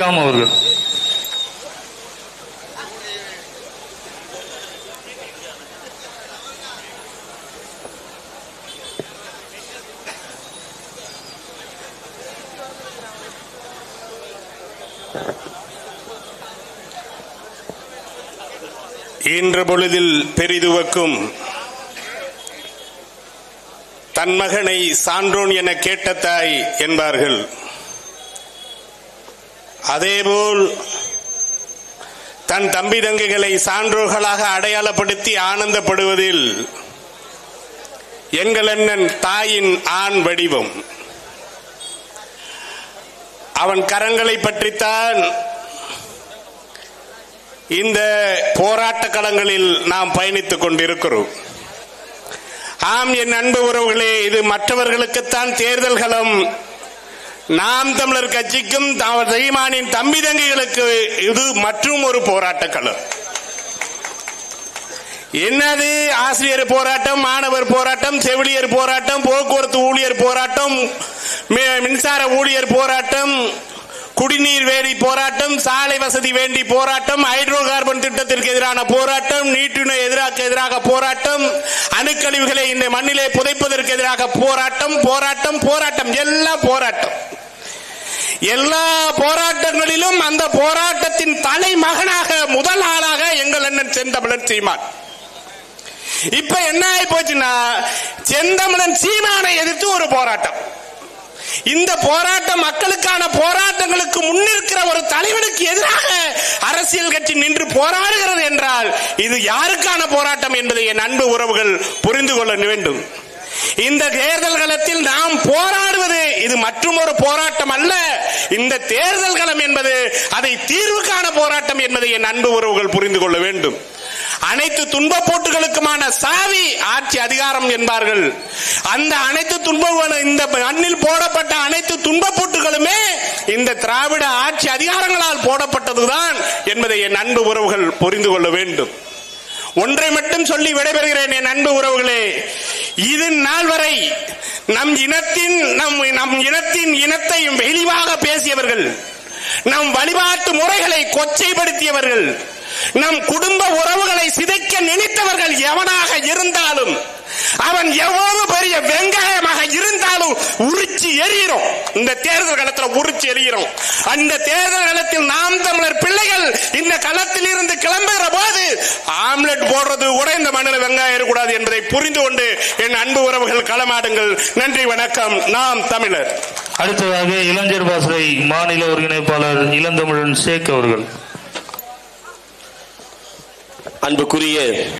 ராம் அவர்கள். இன்ற பொழுதில் பெரிதுவக்கும் தன் மகனை சான்றோன் என கேட்ட தாய் என்பார்கள். அதேபோல் தன் தம்பி தங்கைகளை சான்றோர்களாக அடையாளப்படுத்தி ஆனந்தப்படுவதில் எங்கள் அண்ணன் தாயின் ஆண் வடிவம். அவன் கரங்களை பற்றித்தான் இந்த போராட்ட களங்களில் நாம் பயணித்துக் கொண்டிருக்கிறோம். ஆம் என் அன்பு உறவுகளே இது மற்றவர்களுக்குத்தான் தேர்தல் களம். நாம் தமிழர் கட்சிக்கும் த- சீமானின் தம்பி தங்கிகளுக்கு இது மற்றும் ஒரு போராட்ட களம். என்னது ஆசிரியர் போராட்டம் மாணவர் போராட்டம் செவிலியர் போராட்டம் போக்குவரத்து ஊழியர் போராட்டம் மி- மின்சார ஊழியர் போராட்டம் குடிநீர் வேலி போராட்டம் சாலை வசதி வேண்டி போராட்டம் ஹைட்ரோ கார்பன் திட்டத்திற்கு எதிரான போராட்டம் நீட்டினை எதிராக எதிராக போராட்டம் அணுக்கழிவுகளை இந்த மண்ணிலே புதைப்பதற்கு எதிராக போராட்டம் போராட்டம் போராட்டம் எல்லாம் போராட்டம். எல்லா போராட்டங்களிலும் அந்த போராட்டத்தின் தலைமகனாக முதல் ஆளாக எங்கள் அண்ணன் செந்தமிழன் சீமான். இப்ப என்ன ஆகி போச்சுன்னா செந்தமிழன் சீமானை எதிர்த்து ஒரு போராட்டம். இந்த போராட்டம் மக்களுக்கான போராட்டங்களுக்கு முன்னிற்கிற ஒரு தலைவனுக்கு எதிராக அரசியல் கட்சி நின்று போராடுகிறது என்றால் இது யாருக்கான போராட்டம் என்பதை என் அன்பு உறவுகள் புரிந்து கொள்ள வேண்டும். இந்த தேர்தல் களத்தில் நாம் போராட மற்றும் ஒரு போராட்டம் அல்ல. இந்த தேர்தல் களம் என்பது அதை தீர்வுக்கான போராட்டம் என்பதை என் அன்பு உறவுகள் புரிந்து கொள்ள வேண்டும். அனைத்து துன்ப போட்டுகளுக்குமான சாவி ஆட்சி அதிகாரம் என்பார்கள். அந்த அனைத்து துன்ப இந்த மண்ணில் போடப்பட்ட அனைத்து துன்ப போட்டுகளுமே இந்த திராவிட ஆட்சி அதிகாரங்களால் போடப்பட்டதுதான் என்பதை என் அன்பு உறவுகள் புரிந்து கொள்ள வேண்டும். ஒன்றை மட்டும் சொல்லி விடைபெறுகிறேன் என் அன்பு உறவுகளே. இது நாள் வரை நம் இனத்தின் நம் நம் இனத்தின் இனத்தை வெளிவாக பேசியவர்கள் நம் வழிபாட்டு முறைகளை கொச்சைப்படுத்தியவர்கள் நம் குடும்ப உறவுகளை சிதைக்க நினைத்தவர்கள் எவனாக இருந்தாலும் அவன் எவ்வளவு பெரிய வெங்காயமாக இருந்தாலும் உரிச்சு எரியிறோம் இந்த தேர்தல் களத்துல உரிச்சு எரியிறோம் அந்த தேர்தல் களத்தில் நாம் தமிழர் பிள்ளைகள் இந்த களத்தில் இருந்து கிளம்ப ஆம்லெட் போடுறது கூட இந்த மண்ணில் வெங்காயம் இருக்கக்கூடாது என்பதை புரிந்து கொண்டு என் அன்பு உறவுகள் களமாடுங்கள். நன்றி வணக்கம். நாம் தமிழர். அடுத்ததாக இளைஞர் பாசறை மாநில ஒருங்கிணைப்பாளர் இளந்தமிழன் ஷேக் அவர்கள். அன்புக்குரிய